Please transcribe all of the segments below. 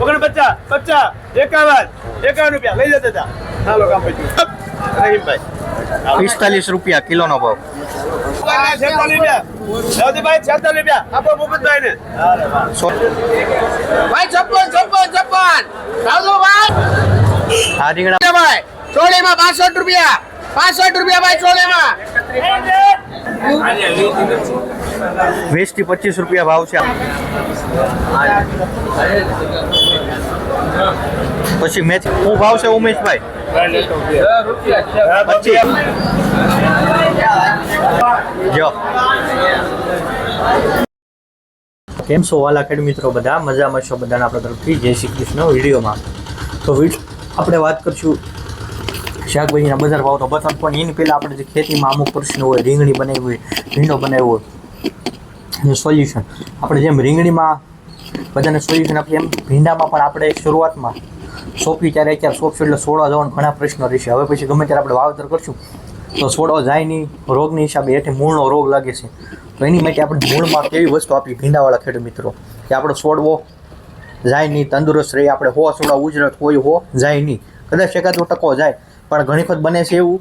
ઓગણપચાસ પચાસ એકાવન એકાવન રૂપિયા. લઈ જતા હતા હાલો કામ પછી રહીમભાઈ. પિસ્તાલીસ રૂપિયા કિલોનો ભાવ. છેતાલીસ રૂપિયા. આપો મુકુદભાઈ ને ભાઈ છપ્પન છપ્પન છપ્પન આ રીંગણા ભાઈ ચોળીમાં બાસઠ રૂપિયા. પાસઠ રૂપિયા ભાઈ ચોળીમાં. વીસથી પચીસ રૂપિયા ભાવ છે પછી મેચ, શું ભાવ છે ઉમેશભાઈ? જો. કેમ છો વાલા ખેડ મિત્રો બધા? મજામાં છો બધાના આપણા તરફથી? જય શ્રી કૃષ્ણ વિડીયોમાં. તો આપણે વાત કરશું શાકભાજીના બજાર ભાવ તો બતાવ, પણ એની પહેલાં આપણે જે ખેતીમાં અમુક પ્રશ્નો હોય, રીંગણી બનાવી હોય, ભીંડો બનાવ્યો હોય સોલ્યુશન આપણે જેમ રીંગણીમાં બધાને સોલ્યુશન આપીએ, એમ ભીંડામાં પણ આપણે શરૂઆતમાં સોંપી ત્યારે અત્યારે સોંપશું એટલે સોડા જવાનો ઘણા પ્રશ્નો રહેશે. હવે પછી ગમે ત્યારે આપણે વાવેતર કરશું, તો સોડો જાય નહીં રોગની હિસાબે એટલે મૂળનો રોગ લાગે છે. તો એની માટે આપણે મૂળમાં કેવી વસ્તુ આપી? ભીંડાવાળા ખેડૂત મિત્રો, કે આપણો છોડવો જાય નહીં તંદુરસ્ત રહી. આપણે હો સોડા ઉજરત હોય હો, જાય નહીં. કદાચ એકાદો ટકો જાય પણ ઘણી વખત બને છે એવું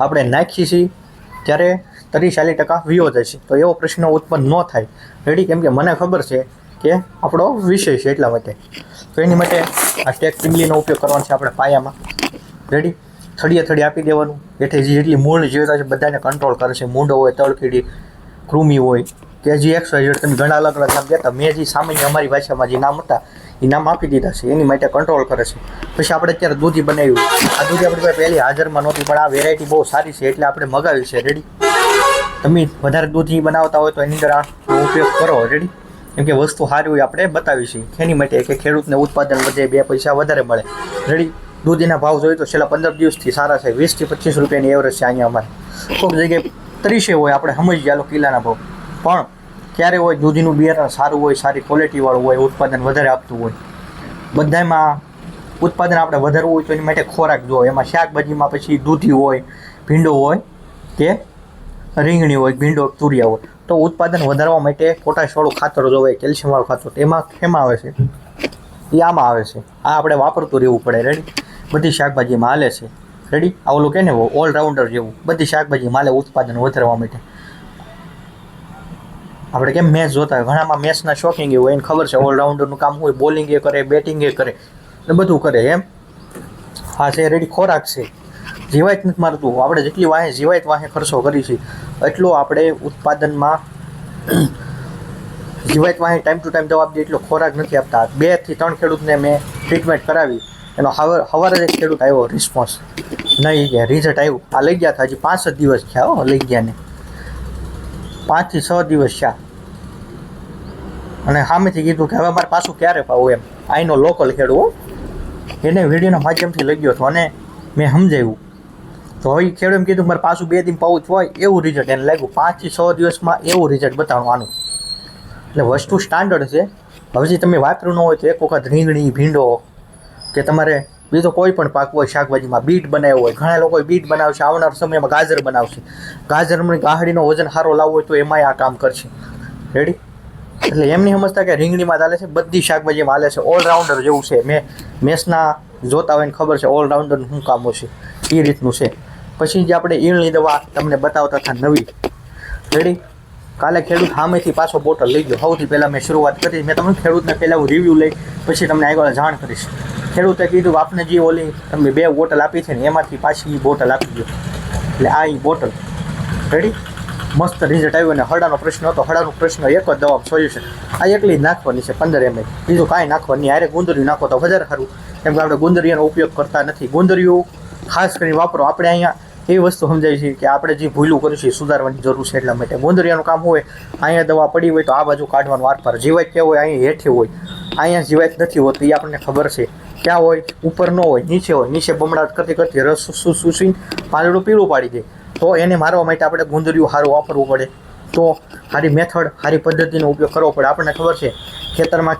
આપણે નાખીએ છીએ, ત્યારે ત્રીસ ચાલીસ ટકા વિયો છે. તો એવો પ્રશ્ન ઉત્પન્ન ન થાય. રેડી? કેમ કે મને ખબર છે કે આપણો વિષય છે એટલા માટે. તો એની માટે આ સ્ટેક પિંગલીનો ઉપયોગ કરવાનો છે આપણે પાયામાં. રેડી? થળીએ થળી આપી દેવાનું. એટલે જે જેટલી મૂળ જીવતા છે બધાને કંટ્રોલ કરે છે. મૂંડો હોય તળકીડી કૃમિ હોય, કે જે એક્સ વાય તમે ઘણા અલગ અલગ નામ કહેતા. મેં જે સામાન્ય અમારી ભાષામાં જે નામ હતા એ નામ આપી દીધા છે, એની માટે કંટ્રોલ કરે છે. પછી આપણે અત્યારે દૂધી બનાવ્યું. આ દૂધી આપણી પાસે પહેલી હાજરમાં નહોતી, પણ આ વેરાયટી બહુ સારી છે, એટલે આપણે મગાવી છે. રેડી તમે વધારે દૂધી બનાવતા હોય તો એની અંદર આ ઉપયોગ કરો. રેડી કેમ કે વસ્તુ સારી હોય આપણે બતાવી છે. એની માટે કે ખેડૂતને ઉત્પાદન વધે, બે પૈસા વધારે મળે. રેડી દૂધીના ભાવ જોઈએ તો છેલ્લા પંદર દિવસથી સારા છે. વીસથી પચીસ રૂપિયાની એવરેજ છે અહીંયા અમારે. કોઈક જગ્યાએ ત્રીસે હોય, આપણે સમજી ચાલો કિલ્લાના ભાવ. પણ ક્યારે હોય, દૂધીનું બિયારણ સારું હોય, સારી ક્વોલિટીવાળું હોય, ઉત્પાદન વધારે આપતું હોય. બધામાં ઉત્પાદન આપણે વધારવું હોય તો એની માટે ખોરાક જો એમાં શાકભાજીમાં પછી દૂધી હોય, ભીંડો હોય કે રીંગણી હોય, ભીંડો, તુરિયા હોય. તો ઉત્પાદન વધારવા માટે પોટાશવાળું ખાતર જોવે કેલ્શિયમવાળું ખાતર. એમાં કેમાં આવે છે? એ આમાં આવે છે. આ આપણે વાપરતું રહેવું પડે. રેડી બધી શાકભાજીમાં હાલે છે. રેડી આ ઓલું કે ને ઓલરાઉન્ડર જેવું. બધી શાકભાજીમાં હાલે ઉત્પાદન વધારવા માટે. આપણે કેમ મેચ જોતા હોય? ઘણામાં મેચના શોખિંગ હોય, એને ખબર છે ઓલરાઉન્ડરનું કામ હોય? બોલિંગ કરે બેટિંગ એ કરે ને બધું કરે એમ. હા છે રેડી ખોરાક છે. જીવાય નથી મારતું. આપણે જેટલી વાહે જીવાય વાહે ખર્ચો કરી છે એટલો આપણે ઉત્પાદનમાં જીવાય વાહે ટાઈમ ટુ ટાઈમ જવાબ દે એટલો ખોરાક નથી આપતા. બેથી ત્રણ ખેડૂતને મેં ટ્રીટમેન્ટ કરાવી. એનો હવાર હવારે જ ખેડૂત આવ્યો રિસ્પોન્સ નહીં ગયા રિઝલ્ટ આવ્યું. આ લઈ ગયા હતા, હજી પાંચ જ દિવસ થયા લઈ ગયા ને. પાંચથી છ દિવસ થયા. અને સામેથી કીધું કે હવે મારે પાછું ક્યારે પાવું એમ. આઈનો લોકલ ખેડૂ. એને વિડીયોના માધ્યમથી લઈ ગયો હતો અને મેં સમજાવ્યું. તો હવે ઈ ખેડૂત એમ કીધું મારે પાછું બે દિન પાવું હોય, એવું રિઝલ્ટ એને લાગ્યું. પાંચથી છ દિવસમાં એવું રિઝલ્ટ બતાવવાનું. એટલે વસ્તુ સ્ટાન્ડર્ડ છે. હવેથી તમે વાપર્યું ન હોય તો એક વખત રીંગણી, ભીંડો કે તમારે બીજો કોઈ પણ પાક હોય, શાકભાજીમાં બીટ બનાવ્યો હોય, ઘણા લોકો બીટ બનાવશે, આવનાર સમયમાં ગાજર બનાવશે. ગાજરની ગાહડીનો વજન સારો લાવવો હોય તો એમાંય આ કામ કરશે. રેડી એટલે એમ નહીં સમજતા કે રીંગણીમાં ચાલે છે, બધી શાકભાજીમાં હાલે છે ઓલરાઉન્ડર જેવું છે. મેં, મેસના જોતા હોય ને ખબર છે ઓલરાઉન્ડરનું શું કામ હશે એ રીતનું છે. પછી જે આપણે ઈળની દવા તમને બતાવતા હતા નવી. રેડી કાલે ખેડૂત હામેથી પાછો બોટલ લઈ ગયો. સૌથી પહેલાં મેં શરૂઆત કરી. મેં તમને ખેડૂતને પહેલાં હું રિવ્યૂ લઈ, પછી તમને આગળ જાણ કરીશ. ખેડૂતે કીધું, આપને જે ઓલી તમને બે બોટલ આપી છે ને, એમાંથી પાછી એ બોટલ આપી દો એટલે આ એ બોટલ. રેડી મસ્ત રિઝલ્ટ આવ્યું અને હળાનો પ્રશ્ન હતો. હળાનો પ્રશ્ન એક જ દવા સોલ્યુશન આ એકલી નાખવાની છે, પંદર એમએલ બીજું કાંઈ નાખવાની આરે ગુંદરિયું નાખો તો વધારે સારું. કેમ કે આપણે ગુંદરિયાનો ઉપયોગ કરતા નથી. ગુંદરિયું ખાસ કરીને વાપરો. આપણે અહીંયા એવી વસ્તુ સમજાય છે કે આપણે જે ભૂલું કર્યું છે સુધારવાની જરૂર છે એટલા માટે. ગોંદરિયાનું કામ હોય, અહીંયા દવા પડી હોય તો આ બાજુ કાઢવાનું વાર પર જીવાય ક્યાં હોય અહીંયા હેઠે હોય, અહીંયા જીવાય નથી હોતી, એ આપણને ખબર છે. ક્યાં હોય, ઉપર ન હોય, નીચે હોય, નીચે બમણાટ કરતી કરતી રસ સૂસીને પાંદડું પીળું પાડી દે. તો એને મારવા માટે આપણે ગુંદરિયું સારું વાપરવું પડે. તો સારી મેથડ સારી પદ્ધતિનો ઉપયોગ કરવો પડે. આપણને ખબર છે, ખેતરમાં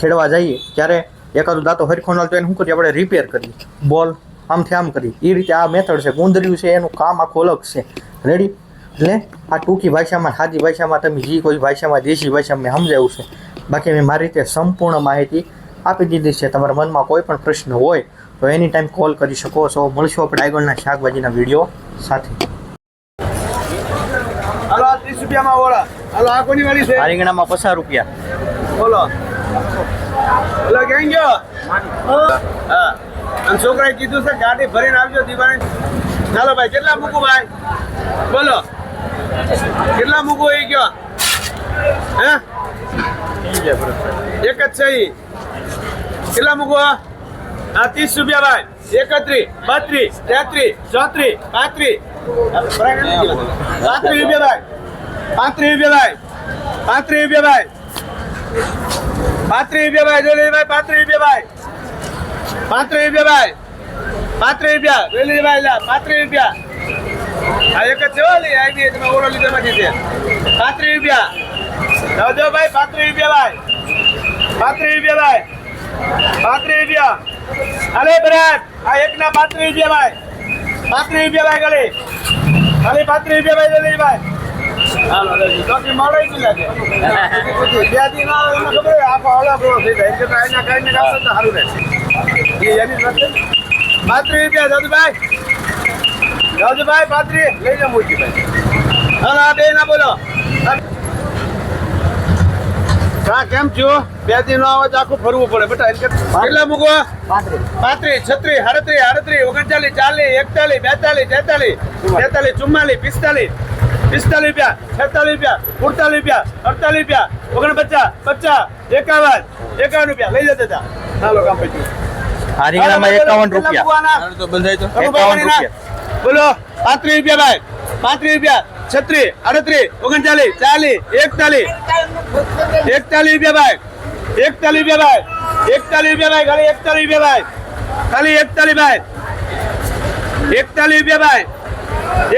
ખેડવા જઈએ, ત્યારે એકાદું દાંતો હરખો તો એને શું કરીએ, આપણે રિપેર કરીએ. બોલ. આમથી આમ કરી એ રીતે આ મેથડ છે. ગુંદર્યું છે એનું કામ આખું અલગ છે. રેડી એટલે આ ટૂંકી ભાષામાં સાદી ભાષામાં તમે જે કોઈ ભાષામાં દેશી ભાષામાં મેં સમજાવ્યું છે. બાકી મેં મારી રીતે સંપૂર્ણ માહિતી આપી દીધી છે. તમારા મનમાં કોઈ પણ પ્રશ્ન હોય તો એની ટાઈમ કોલ કરી શકો છો. મળશું આપણે આગળના શાકભાજીના વીડિયો સાથે. હાલો આ ત્રીસ રૂપિયામાં ઓળા હાલો આ કોની વાળી છે? રીંગણામાં પચાસ રૂપિયા. બોલો. ક્યાં ગયો? હા. અને છોકરાએ કીધું છે, ગાડી ભરીને આવજો દિવાળી ચાલો ભાઈ, કેટલા મૂકું ભાઈ? બોલો. કેટલા મૂકું એ ગયો હે? એક જ છે ઈ. કેટલા મૂકું આ ત્રીસ રૂપિયા ભાઈ. એકત્રીસ, બત્રીસ, તેત્રીસ, ચોત્રીસ, પાંત્રીસ. પાંત્રીસ રૂપિયા ભાઈ. પાંત્રીસ રૂપિયા ભાઈ. પાંત્રીસ રૂપિયા ભાઈ. પાંત્રીસ રૂપિયા ભાઈ, જોઈ ભાઈ, પાંત્રીસ રૂપિયા ભાઈ. પાંત્રીસ રૂપિયા ભાઈ. પાંત્રીસ રૂપિયા. વેલી ભાઈ લા પાંત્રીસ રૂપિયા. આ એક જ છે લી, આ બી તમે ઓળો લીધો માંથી છે પાંત્રીસ રૂપિયા. નવજો ભાઈ પાંત્રીસ રૂપિયા ભાઈ. પાંત્રીસ રૂપિયા ભાઈ. પાંત્રીસ રૂપિયા. અરે બરાટ આ એક ના પાંત્રીસ રૂપિયા ભાઈ. પાંત્રીસ રૂપિયા ભાઈ ગલી. ખાલી પાંત્રીસ રૂપિયા ભાઈ જલ્દી ભાઈ. બે દિન આવે એમને ખબર આખો હળા થઈ જાય. એટલે કાંઈ ના કાંઈ ને કાંઈ સારું રહે એ એની જ વાત છે. પાંત્રીસ રૂપિયા પાંત્રીસ લઈ જાઓ મૂર્તિભાઈ. હા બે ના બોલો. કેમ છો બે દિન નો આવે આખું ફરવું પડે. બેટા કેટલા મૂકો? પાંત્રીસ છત્રીસ આડત્રીસ આડત્રીસ ઓગણચાલીસ ચાલીસ એકતાલીસ બેતાલીસ તેતાલીસ તેતાલીસ ચુમ્માલીસ પિસ્તાલીસ પિસ્તાલીસ રૂપિયા છેતાલીસ રૂપિયા સુડતાલીસ રૂપિયા અડતાલીસ રૂપિયા ઓગણપચાસ પચાસ એકાવન એકાવન રૂપિયા. લઈ જતા હતા આ રીંગણામાં એકાવન કેટલા રૂપિયા. મૂકવાના? એકાવન બોલો પાંત્રીસ રૂપિયા ભાઈ. પાંત્રીસ રૂપિયા. છત્રીસ અડત્રીસ ઓગણચાલીસ ચાલીસ એકતાલીસ. એકતાલીસ રૂપિયા ભાઈ. એકતાલીસ રૂપિયા ભાઈ. એકતાલીસ રૂપિયા ભાઈ ખાલી એકતાલીસ રૂપિયા ભાઈ. ખાલી એકતાલીસ ભાઈ. એકતાલીસ રૂપિયા ભાઈ.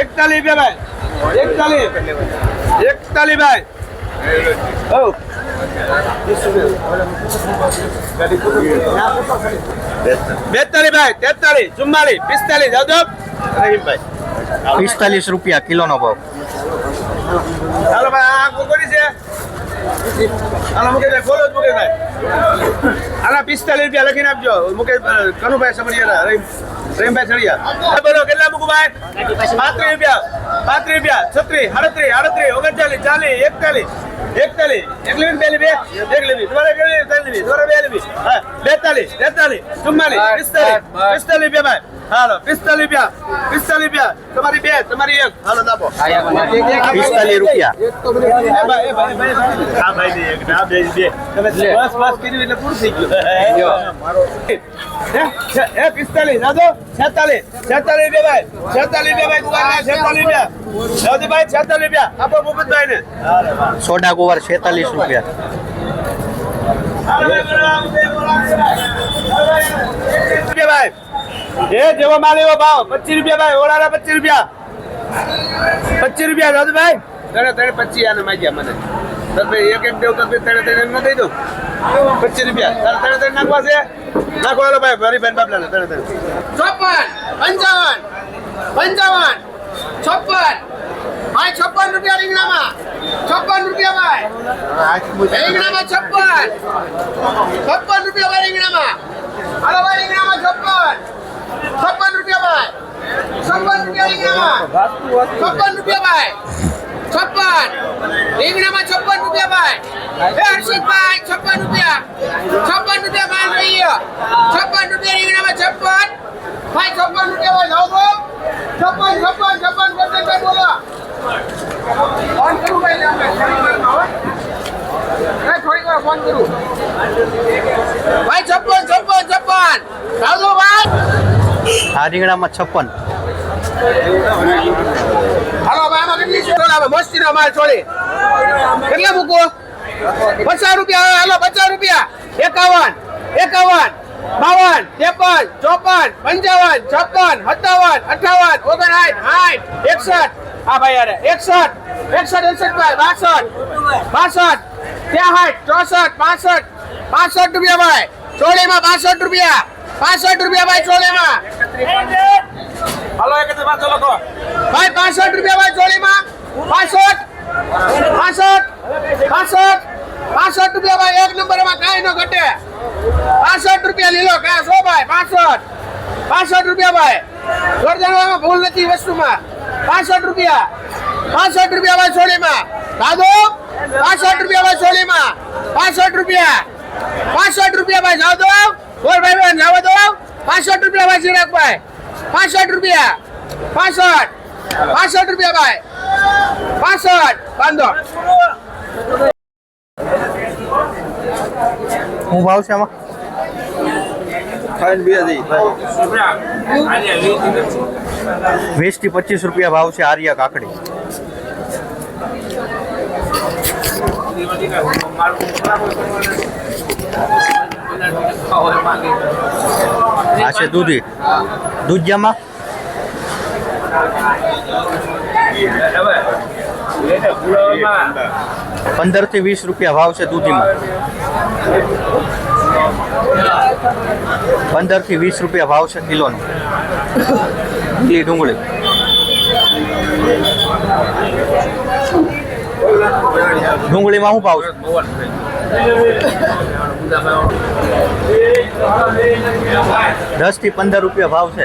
એકતાલીસ રૂપિયા ભાઈ. એકતાલીસ. એકતાલીસ ભાઈ. ઓ બેતાલીસ ભાઈ તેતાલીસ ચુમ્માલીસ પિસ્તાલીસ જાદવ રહીમભાઈ. પિસ્તાલીસ રૂપિયા કિલોનો ભાવ. હાલો ભાઈ આ કોકોની છે. હાલો મુકેશભાઈ ખોલો જ મુકેશભાઈ. હાલા પિસ્તાલીસ રૂપિયા લખીને આપજો. મુકેશ કનુભાઈ સમરિયા રહીમ રહીમભાઈ સળિયા. બોલો કેટલા મૂકું ભાઈ? પાંત્રીસ રૂપિયા. પાંત્રીસ રૂપિયા છત્રીસ આડત્રીસ આડત્રીસ ઓગણચાલીસ ચાલીસ એકતાલીસ એકતાલીસ. એક લીધી બે લીધી એક? લીધી તમારે? ત્રણ બે લીધી હા બેતાલીસ તેતાલીસ ચુમ્માલીસ પિસ્તાલીસ પિસ્તાલીસ બે ભાઈ હાલો પિસ્તાલીસ રૂપિયા પિસ્તાલીસ રૂપિયા તમારી બે તમારી એક હાલો દાબો પિસ્તાલીસ રૂપિયા ભાઈ, ની બે, બે. તમે બસ, બસ એટલે પૂરું થઈ ગયું. પિસ્તાલીસ, દાદો? છેતાલીસ, છેતાલીસ રૂપિયા ભાઈ. છેતાલીસ રૂપિયા ભાઈ, કુવારના છેતાલીસ રૂપિયા. દાઉદભાઈ, છેતાલીસ રૂપિયા. આપો ભૂપતભાઈને. સોડા કુવાર છેતાલીસ રૂપિયા ભાઈ. જે જેવો માલ એવો ભાવ. પચીસ રૂપિયા ભાઈ ઓળાના પચીસ રૂપિયા. પચીસ રૂપિયા દાદુભાઈ ત્રણે ત્રણે પચીસ આને માગ્યા મને. દાદુભાઈ એક એક દેવું તો ત્રણે ત્રણે ન દઈ દઉં. પચીસ રૂપિયા. તારે ત્રણે ત્રણ નાખવા છે? નાખો હાલો ભાઈ મારી બેન બાપલાને ત્રણે ત્રણે ચોપન પંચાવન પંચાવન છપ્પન. ભાઈ છપ્પન રૂપિયા રીંગણામાં. છપ્પન રૂપિયા ભાઈ. રીંગણામાં છપ્પન. છપ્પન રૂપિયા ભાઈ રીંગણામાં. હાલો ભાઈ રીંગણામાં છપ્પન. છપ્પન રૂપિયા ભાઈ. છપ્પન રૂપિયા રીંગણામાં છપ્પન રૂપિયા ભાઈ. છપ્પન. રીંગણામાં છપ્પન રૂપિયા ભાઈ. હર્ષિતભાઈ છપ્પન રૂપિયા. છપ્પન રૂપિયા માલ રહી છપ્પન રૂપિયા રીંગણામાં છપ્પન. ભાઈ, છપ્પન રૂપિયા ભાઈ જાઓ તો છપ્પન છપ્પન છપ્પન પંદર બોલો. ફોન કરું ભાઈ થોડીક વાર ફોન કરું. ભાઈ, છપ્પન છપ્પન છપ્પન. જાઓ ભાઈ. આ રીંગણામાં છપ્પન કેટલા મૂકો? પચાસ રૂપિયા હાલો, પચાસ રૂપિયા. એકાવન એકાવન, બાવન, ત્રેપન, ચોપન, પંચાવન, છપ્પન, સત્તાવન, અઠાવન, ઓગણસાઠ, સાઠ, એકસઠ. હા, ભાઈ, અરે, એકસઠ એકસઠ એકસઠ, ભાઈ, બાસઠ બાસઠ, ત્રેસઠ, ચોસઠ, પાસઠ પાસઠ રૂપિયા, ભાઈ. ચોળીમાં બાસઠ રૂપિયા. પાસઠ રૂપિયા ભાઈ ચોળીમાં હલો એક પાંચસો લખો. ભાઈ પાંસઠ રૂપિયા ભાઈ ચોળીમાં પાંસઠ પાંસઠ પાંસઠ પાંસઠ રૂપિયા ભાઈ એક નંબરમાં કાંઈ ન ઘટે. પાંસઠ રૂપિયા લીલો કા સો ભાઈ? પાંસઠ પાંસઠ રૂપિયા ભાઈ. જોરદારમાં ભૂલ નથી વસ્તુમાં. પાંસઠ રૂપિયા પાંસઠ રૂપિયા ભાઈ સોળીમાં દાદો પાંસઠ રૂપિયા ભાઈ સોળીમાં પાંસઠ રૂપિયા પાંસઠ રૂપિયા ભાઈ જાવ બોલ ભાઈ બેન લાવો દો પાસઠ રૂપિયા ભાઈ. ચિરાગભાઈ પાસઠ રૂપિયા. પાસઠ. પાસઠ રૂપિયા ભાઈ. પાસઠ. બાંધો. હું ભાવ છે આમાં? વીસથી પચીસ રૂપિયા ભાવ છે આર્યા કાકડી. આ છે દૂધી. દૂધિયામાં? પંદરથી વીસ રૂપિયા ભાવ છે દૂધીમાં. પંદરથી વીસ રૂપિયા ભાવ છે કિલોનો. લીલી ડુંગળી. ડુંગળીમાં શું ભાવ છે? દસથી પંદર રૂપિયા ભાવ છે.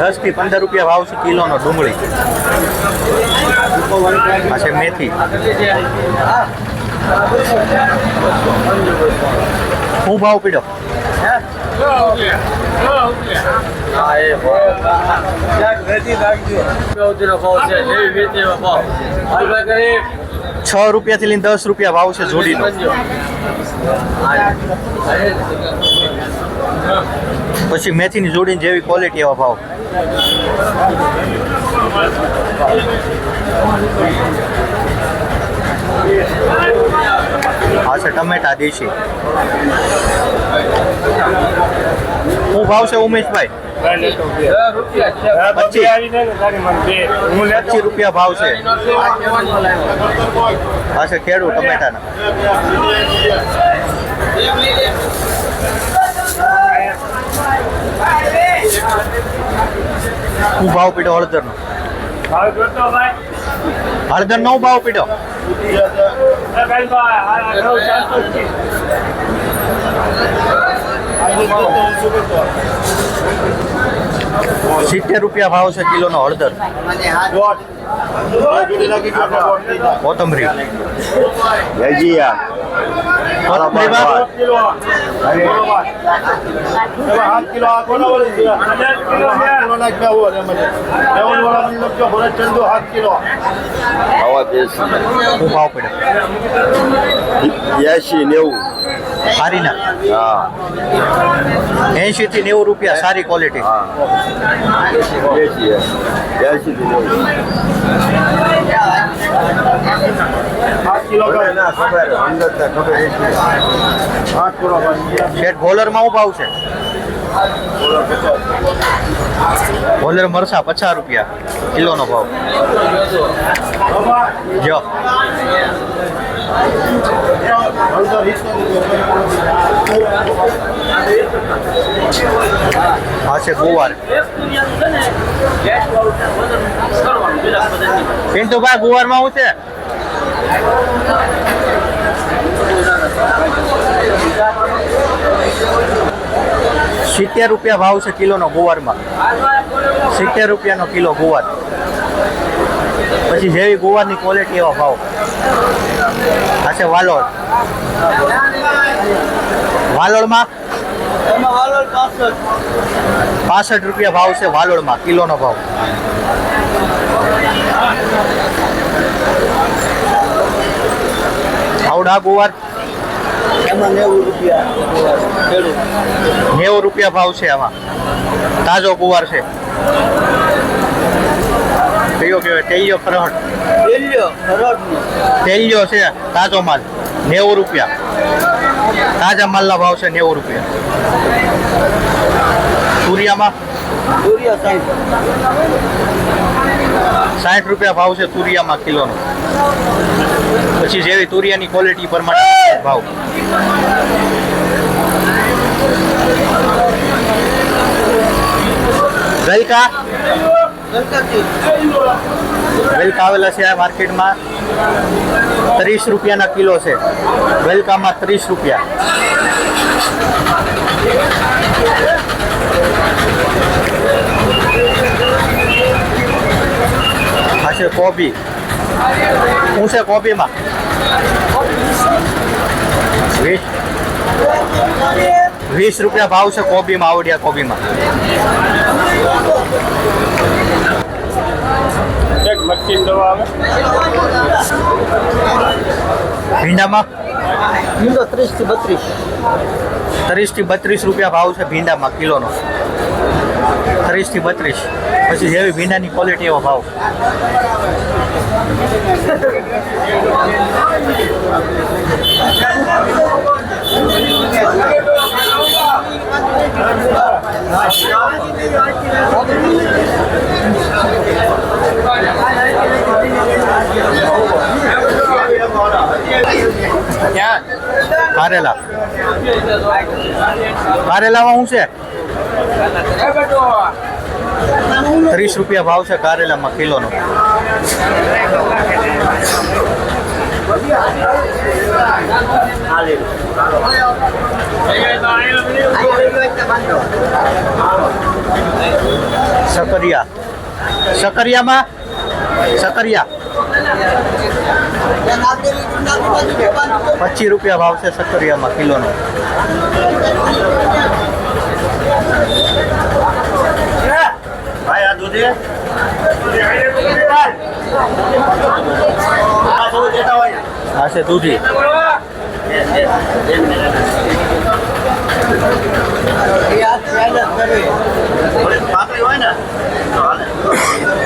દસથી પંદર રૂપિયા ભાવ છે કિલોનો ડુંગળી. આ મેથી. શું ભાવ પીડો છ રૂપિયાથી લઈને દસ રૂપિયા ભાવ છે જોડીનો. પછી મેથીની જોડીને જેવી ક્વોલિટી એવા ભાવ. આ છે ટમેટા દેશી. શું ભાવ છે ઉમેશભાઈ? પચીસ. રૂપિયા ભાવ છે. હા સર ખેડૂત ટમેટાના. શું ભાવ પીડો હળદરનો? હળદરનો નો ભાવ પીડો. સિત્તેર રૂપિયા ભાવ છે કિલોનો હળદર. કોથમરી પીડો એસી નેવું સારીના હા એંશી થી નેવું રૂપિયા સારી ક્વોલિટી એસી એસી થી નેવું શેઠ બોલરમાં શું ભાવ છે? બોલર મરસા પચાસ રૂપિયા કિલોનો ભાવ. જો. આ છે ગુવાર. પિન્ટુભાઈ ગુવારમાં શું છે? સિત્તેર રૂપિયા ભાવ છે કિલોનો ગુવારમાં. સિત્તેર રૂપિયાનો કિલો ગુવાર. પછી જેવી ગુવારની ક્વોલિટી એવા ભાવ. આ છે વાલોડમાં પાસઠ. રૂપિયા ભાવ છે વાલોળમાં કિલોનો ભાવ. આવડા ગુવાર. નેવું રૂપિયા ભાવ છે આમાં. તાજો ગુવાર છે. કયો કહેવાય? તેલિયો ફરહટ તેલિયો છે તાજો માલ. નેવું રૂપિયા. તાજા માલના ભાવ છે નેવું રૂપિયા. તુરિયામાં? સાઠ રૂપિયા ભાવ છે તુરિયામાં કિલોનો. પછી જેવી તુરિયાની ક્વોલિટી પ્રમાણે ભાવ. ગલકા? વેલકા આવેલા છે આ માર્કેટમાં ત્રીસ રૂપિયાના કિલો છે. વેલકામાં ત્રીસ રૂપિયા. આ છે કોબી. શું છે કોબીમાં? વીસ. વીસ રૂપિયા ભાવ છે કોબીમાં, આવડિયા કોબીમાં. એક મચ્છી દવા આવે. ભીંડામાં? કિલો ત્રીસથી બત્રીસ. ત્રીસથી બત્રીસ રૂપિયા ભાવ છે ભીંડામાં કિલોનો. ત્રીસથી બત્રીસ. પછી જેવી ભીંડાની ક્વોલિટી એવો ભાવ. કારેલા કારેલામાં શું છે? ત્રીસ રૂપિયા ભાવ છે કારેલામાં કિલોનો. સકરિયા. સકરિયામાં સકરિયા પચીસ રૂપિયા ભાવ છે સકરિયામાં કિલોનો ભાઈ આ દૂધી આ છે દૂધી પાતળી હોય ને તો હાલે દૂધી હારી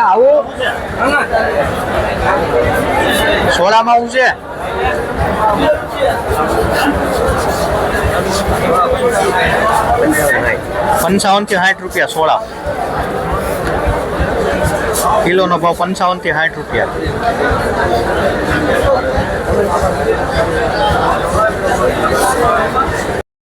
આવું સોળામાં શું છે? પંચાવનથી સાઠ રૂપિયા સોળા. કિલોનો ભાવ પંચાવનથી સાઠ રૂપિયા.